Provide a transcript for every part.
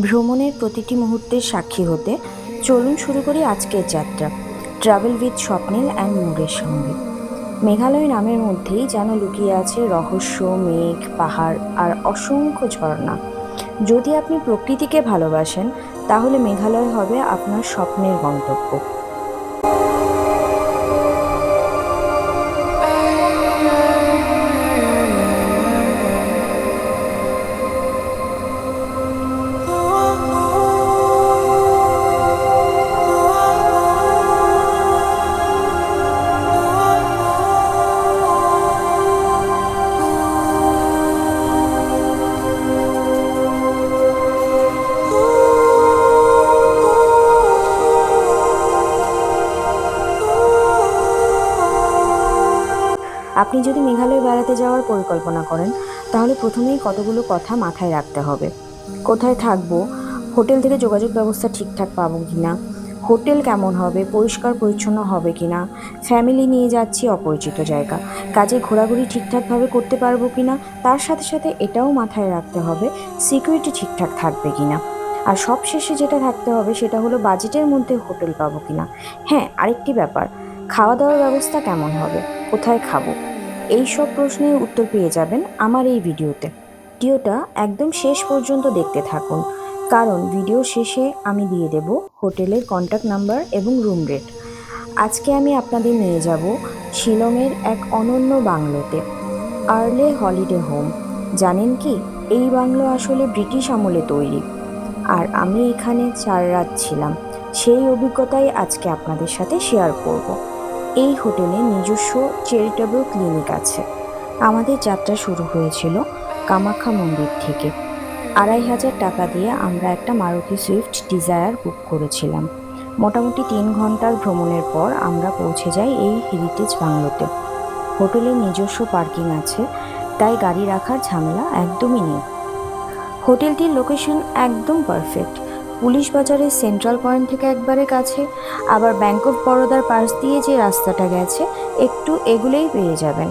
ভ্রমণের প্রতিটি মুহূর্তের সাক্ষী হতে চলুন শুরু করি আজকের যাত্রা ট্রাভেল উইথ স্বপ্নিল অ্যান্ড মুরের সঙ্গে। মেঘালয় নামের মধ্যেই যেন লুকিয়ে আছে রহস্য, মেঘ, পাহাড় আর অসংখ্য ঝর্ণা। যদি আপনি প্রকৃতিকে ভালোবাসেন, তাহলে মেঘালয় হবে আপনার স্বপ্নের গন্তব্য। বেড়াতে যাওয়ার পরিকল্পনা করেন, তাহলে প্রথমেই কতগুলো কথা মাথায় রাখতে হবে। কোথায় থাকব? হোটেল থেকে যোগাযোগ ব্যবস্থা ঠিকঠাক পাবো কি না হোটেল কেমন হবে? পরিষ্কার পরিচ্ছন্ন হবে কি না ফ্যামিলি নিয়ে যাচ্ছি অপরিচিত জায়গা। কাজে ঘোরাঘুরি ঠিকঠাকভাবে করতে পারব কি না তার সাথে সাথে এটাও মাথায় রাখতে হবে, সিকিউরিটি ঠিকঠাক থাকবে কি না আর সবশেষে যেটা থাকতে হবে, সেটা হলো বাজেটের মধ্যে হোটেল পাবো কি না হ্যাঁ আরেকটি ব্যাপার, খাওয়া দাওয়ার ব্যবস্থা কেমন হবে? কোথায় খাব? এই সব প্রশ্নের উত্তর পেয়ে যাবেন আমার এই ভিডিওতে। ভিডিওটা একদম শেষ পর্যন্ত দেখতে থাকুন। কারণ ভিডিও শেষে আমি দিয়ে দেব হোটেলের কন্ট্যাক্ট নাম্বার এবং রুম রেট আজকে আমি আপনাদের নিয়ে যাব শিলংয়ের এক অনন্য বাংলোতে, আর্লে হলিডে হোম। জানেন কি, এই বাংলো আসলে ব্রিটিশ আমলে তৈরি। আর আমি এখানে চার রাত ছিলাম। সেই অভিজ্ঞতাই আজকে আপনাদের সাথে শেয়ার করব। এই হোটেলে নিজস্ব চ্যারিটেবল ক্লিনিক আছে। আমাদের যাত্রা শুরু হয়েছিল কামাখ্যা মন্দির থেকে। আড়াই হাজার টাকা দিয়ে আমরা একটা মারুতি সুইফট ডিজায়ার বুক করেছিলাম। মোটামুটি তিন ঘণ্টার ভ্রমণের পর আমরা পৌঁছে যাই এই হেরিটেজ বাংলোতে। হোটেলের নিজস্ব পার্কিং আছে, তাই গাড়ি রাখার ঝামেলা একদমই নেই। হোটেলটির লোকেশন একদম পারফেক্ট পুলিশ বাজারের সেন্ট্রাল পয়েন্ট থেকে একবারে কাছে, আবার ব্যাঙ্ক অফ বরোদার পাশ দিয়ে যে রাস্তাটা গেছে, একটু এগুলেই পেয়ে যাবেন।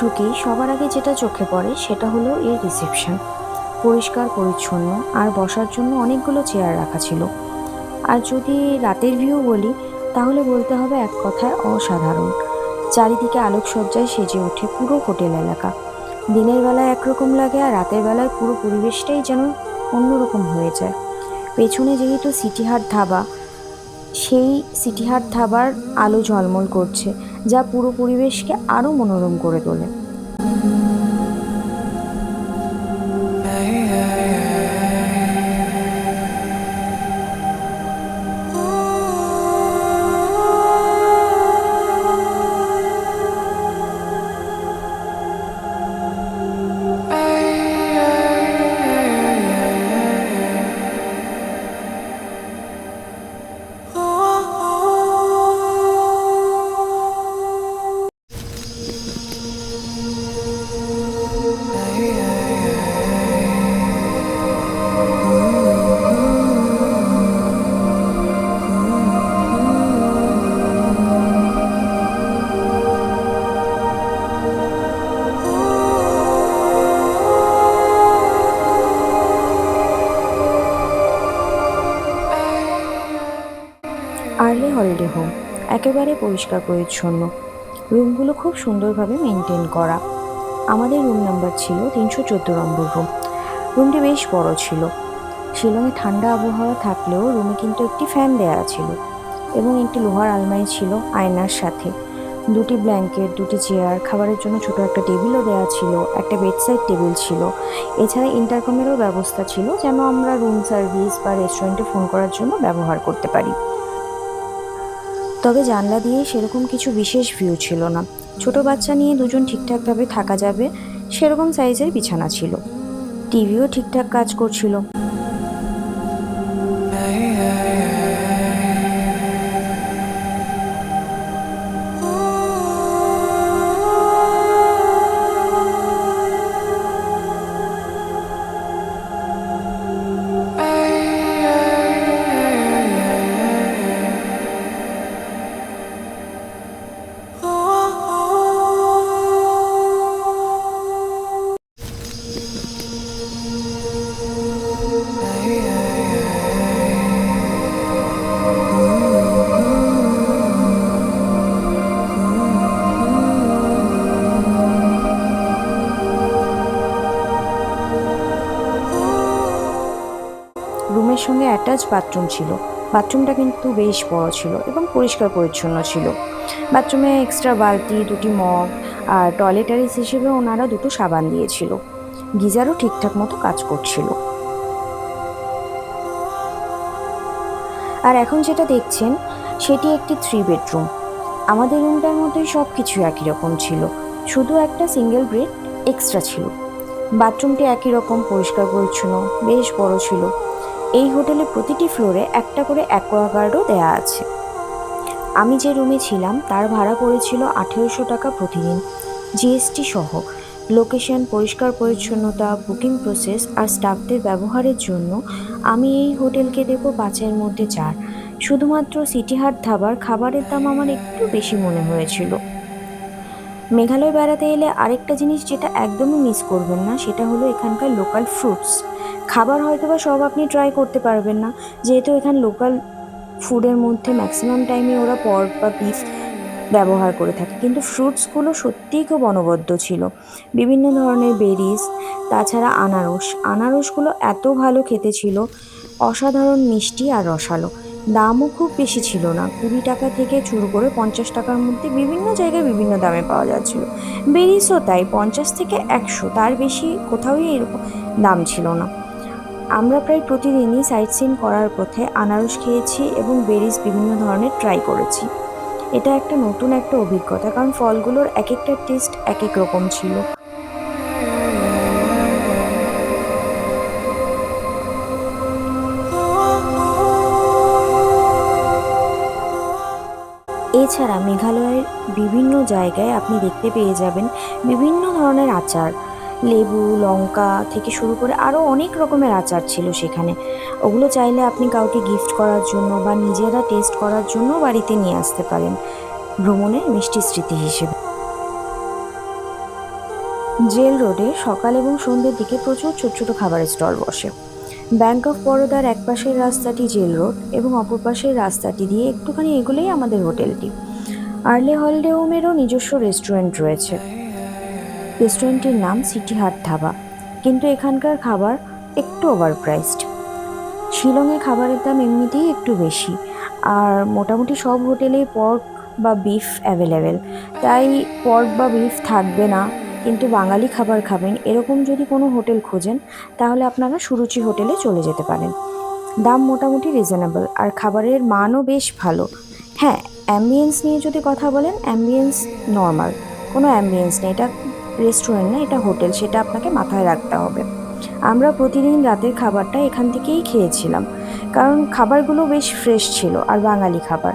ঢুকেই সবার আগে যেটা চোখে পড়ে সেটা হলো এর রিসেপশন পরিষ্কার, পরিচ্ছন্ন আর বসার জন্য অনেকগুলো চেয়ার রাখা ছিল। আর যদি রাতের ভিউ বলি, তাহলে বলতে হবে এক কথায় অসাধারণ। চারিদিকে আলোকসজ্জায় সেজে ওঠে পুরো হোটেল এলাকা। দিনের বেলায় একরকম লাগে আর রাতের বেলায় পুরো পরিবেশটাই যেন অন্যরকম হয়ে যায়। পেছনে যেহেতু সিটিহাট ধাবা, সেই সিটিহাট ধাবার আলো ঝলমল করছে। যা পুরো পরিবেশকে আরও মনোরম করে তোলে। একেবারে পরিষ্কার পরিচ্ছন্ন। রুমগুলো খুব সুন্দরভাবে মেনটেন করা। আমাদের রুম নাম্বার ছিল তিনশো চোদ্দ নম্বর রুম রুমটি বেশ বড় ছিল। শিলংয়ে ঠান্ডা আবহাওয়া থাকলেও রুমে কিন্তু একটি ফ্যান দেওয়া ছিল এবং একটি লোহার আলমারি ছিল আয়নার সাথে। দুটি ব্ল্যাঙ্কেট দুটি চেয়ার খাবারের জন্য ছোট একটা টেবিলও দেওয়া ছিল, একটা বেডসাইড টেবিল ছিল। এছাড়া ইন্টারকমেরও ব্যবস্থা ছিল যেন আমরা রুম সার্ভিস বা রেস্টুরেন্টে ফোন করার জন্য ব্যবহার করতে পারি। তবে জানলা দিয়ে সেরকম কিছু বিশেষ ভিউ ছিল না। ছোট বাচ্চা নিয়ে দুজন ঠিকঠাকভাবে থাকা যাবে, সেরকম সাইজের বিছানা ছিল। টিভিও ঠিকঠাক কাজ করছিল। রুমের সঙ্গে অ্যাটাচ বাথরুম ছিল। বাথরুমটা কিন্তু বেশ বড় ছিল এবং পরিষ্কার পরিচ্ছন্ন ছিল। বাথরুমে এক্সট্রা বালতি, দুটি মগ আর টয়লেটারিস হিসেবে ওনারা দুটো সাবান দিয়েছিল। গিজারও ঠিকঠাক মতো কাজ করছিল। আর এখন যেটা দেখছেন, সেটি একটি থ্রি বেডরুম আমাদের রুমটার মধ্যেই সব কিছু একই রকম ছিল। শুধু একটা সিঙ্গেল বেড এক্সট্রা ছিল। বাথরুমটি একই রকম, পরিষ্কার পরিচ্ছন্ন, বেশ বড় ছিল। এই হোটেলে প্রতিটি ফ্লোরে একটা করে অ্যাকোয়াগার্ডও দেয়া আছে। আমি যে রুমে ছিলাম, তার ভাড়া পড়েছিল আঠেরোশো টাকা প্রতিদিন। জিএসটি সহ লোকেশন, পরিষ্কার পরিচ্ছন্নতা, বুকিং প্রসেস আর স্টাফদের ব্যবহারের জন্য আমি এই হোটেলকে দেব পাঁচের মধ্যে চার। শুধুমাত্র সিটিহাট ধাবার খাবারের দাম আমার একটু বেশি মনে হয়েছিল। মেঘালয় বেড়াতে এলে আরেকটা জিনিস যেটা একদমই মিস করবেন না, সেটা হলো এখানকার লোকাল ফ্রুটস। খাবার হয়তো বা সব আপনি ট্রাই করতে পারবেন না। যেহেতু এখানে লোকাল ফুডের মধ্যে ম্যাক্সিমাম টাইমে ওরা পর্ক বা বিফ ব্যবহার করে থাকে। কিন্তু ফ্রুটসগুলো সত্যিই খুব অনবদ্য ছিল। বিভিন্ন ধরনের বেরিজ তাছাড়া আনারস। আনারসগুলো এত ভালো খেতে ছিল, অসাধারণ মিষ্টি আর রসালো। দামও খুব বেশি ছিল না। কুড়ি টাকা থেকে শুরু করে পঞ্চাশ টাকার মধ্যে বিভিন্ন জায়গায় বিভিন্ন দামে পাওয়া যাচ্ছিল। বেরিজও তাই, পঞ্চাশ থেকে একশো, তার বেশি কোথাওই এরকম দাম ছিল না। আমরা প্রায় প্রতিদিনই সাইট সিন করার পথে আনারস খেয়েছি এবং বেরিজ বিভিন্ন ধরনের ট্রাই করেছি। এটা একটা নতুন একটা অভিজ্ঞতা, কারণ ফলগুলোর এক একটা টেস্ট এক এক রকম ছিল। এছাড়া মেঘালয়ের বিভিন্ন জায়গায় আপনি দেখতে পেয়ে যাবেন বিভিন্ন ধরনের আচার। লেবু, লঙ্কা থেকে শুরু করে আরও অনেক রকমের আচার ছিল সেখানে। ওগুলো চাইলে আপনি কাউকে গিফট করার জন্য বা নিজেরা টেস্ট করার জন্য বাড়িতে নিয়ে আসতে পারেন। ভ্রমণের মিষ্টি স্মৃতি হিসেবে। জেল রোডে সকাল এবং সন্ধ্যের দিকে প্রচুর ছোট ছোট খাবারের স্টল বসে। ব্যাংক অফ বরোদার এক পাশের রাস্তাটি জেল রোড এবং অপর পাশের রাস্তাটি দিয়ে একটুখানি এগুলোই আমাদের হোটেলটি। আর্লে হলডে হোমেরও নিজস্ব রেস্টুরেন্ট রয়েছে। রেস্টুরেন্টের নাম সিটি হাট ধাবা, কিন্তু এখানকার খাবার একটু ওভার প্রাইসড শিলংয়ে খাবারের দাম এমনিতেই একটু বেশি, আর মোটামুটি সব হোটেলেই পর্ক বা বিফ অ্যাভেলেবেল। তাই পর্ক বা বিফ থাকবে না, কিন্তু বাঙালি খাবার খাবেন। এরকম যদি কোনো হোটেল খোঁজেন, তাহলে আপনারা সুরুচি হোটেলে চলে যেতে পারেন। দাম মোটামুটি রিজনেবল, আর খাবারের মানও বেশ ভালো। হ্যাঁ অ্যাম্বিয়েন্স নিয়ে যদি কথা বলেন, অ্যাম্বিয়েন্স নর্মাল, কোনো অ্যাম্বিয়েন্স নেই। এটা রেস্টুরেন্ট না, এটা হোটেল সেটা আপনাকে মাথায় রাখতে হবে। আমরা প্রতিদিন রাতের খাবারটা এখান থেকেই খেয়েছিলাম। কারণ খাবারগুলো বেশ ফ্রেশ ছিল, আর বাঙালি খাবার।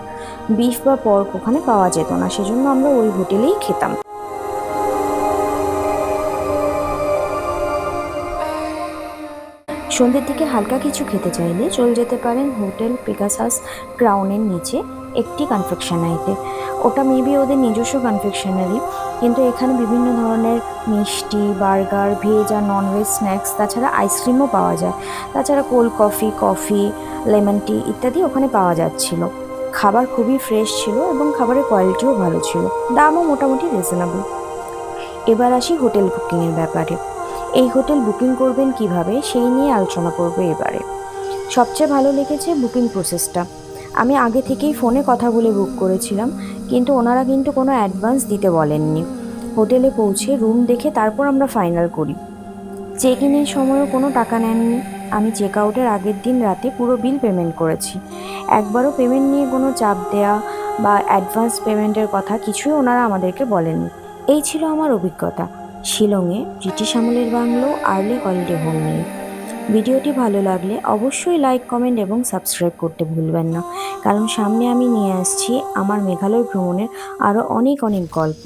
বিফ বা পর্ক ওখানে পাওয়া যেত না, সেজন্য আমরা ওই হোটেলেই খেতাম। সন্ধ্যের দিকে হালকা কিছু খেতে চাইলে চলে যেতে পারেন হোটেল পেগাসাস ক্রাউনের নিচে, একটি কনফেকশনারিতে ওটা মেবি ওদের নিজস্ব কনফেকশনারি কিন্তু এখানে বিভিন্ন ধরনের মিষ্টি, বার্গার, ভেজ আর ননভেজ স্ন্যাক্স তাছাড়া আইসক্রিমও পাওয়া যায়। তাছাড়া cold coffee coffee lemon tea ইত্যাদি ওখানে পাওয়া যাচ্ছিল। খাবার খুবই ফ্রেশ ছিল এবং খাবারের কোয়ালিটিও ভালো ছিল। দামও মোটামুটি রিজনেবল এবার আসি হোটেল বুকিংয়ের ব্যাপারে। এই হোটেল বুকিং করবেন কীভাবে, সেই নিয়ে আলোচনা করব এবারে। সবচেয়ে ভালো লেগেছে বুকিং প্রসেসটা আমি আগে থেকেই ফোনে কথা বলে বুক করেছিলাম, কিন্তু ওনারা কিন্তু কোনো অ্যাডভান্স দিতে বলেননি। হোটেলে পৌঁছে রুম দেখে তারপর আমরা ফাইনাল করি। চেক ইনের সময়ও কোনো টাকা নেননি। আমি চেক আউটের আগের দিন রাতে পুরো বিল পেমেন্ট করেছি। একবারও পেমেন্ট নিয়ে কোনো চাপ দেয়া বা অ্যাডভান্স পেমেন্টের কথা কিছুই ওনারা আমাদেরকে বলেননি। এই ছিল আমার অভিজ্ঞতা। শিলংয়ে ব্রিটিশ আমলের বাংলো আর্লি হলিডে হোম নিয়ে। ভিডিওটি ভালো লাগলে অবশ্যই লাইক কমেন্ট এবং সাবস্ক্রাইব করতে ভুলবেন না। কারণ সামনে আমি নিয়ে আসছি আমার মেঘালয় ভ্রমণের আরও অনেক অনেক গল্প।